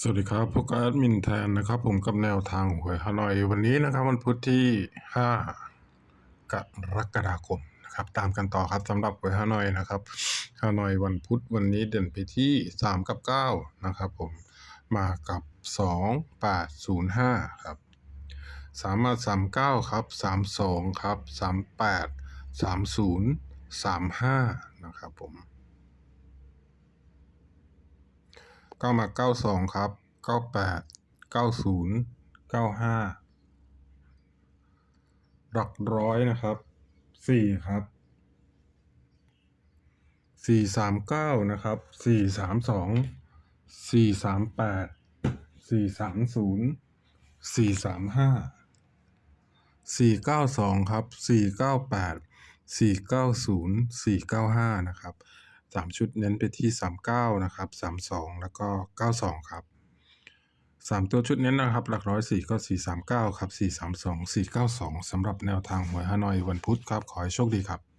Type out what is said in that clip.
สวัสดีครับพวกแอดมินแทนนะครับ ผมกับแนวทางหวยฮานอย วันนี้นะครับวันพุธที่ 5 กรกฎาคมนะครับ ตามกันต่อครับสำหรับหวยฮานอยนะครับฮานอยวันพุธวันนี้เด่นไปที่ 3 กับ 9 นะครับผมมากับ 2 8 0 5 ครับสามารถ39 ครับ 32 ครับ 38 30 35 นะครับผม เก็มาเก้าสองครับเก้าแปดเก้าศูนย์เก้าห้าหลักร้อยนะครับสี่ครับสี่สามเก้านะครับสี่สามสองสี่สามแปดสี่สามศูนย์สี่สามห้าสี่เก้าสองครับสี่เก้าแปดสี่เก้าศูนย์สี่เก้าห้านะครับ สามชุดเน้นไปที่สามเก้านะครับสามสองแล้วก็เก้าสองครับสามตัวชุดเน้นนะครับ หลักร้อยสี่ก็สี่สามเก้าครับสี่สามสองสี่เก้าสองสำหรับแนวทางหวยฮานอยวันพุธครับ ขอให้โชคดีครับ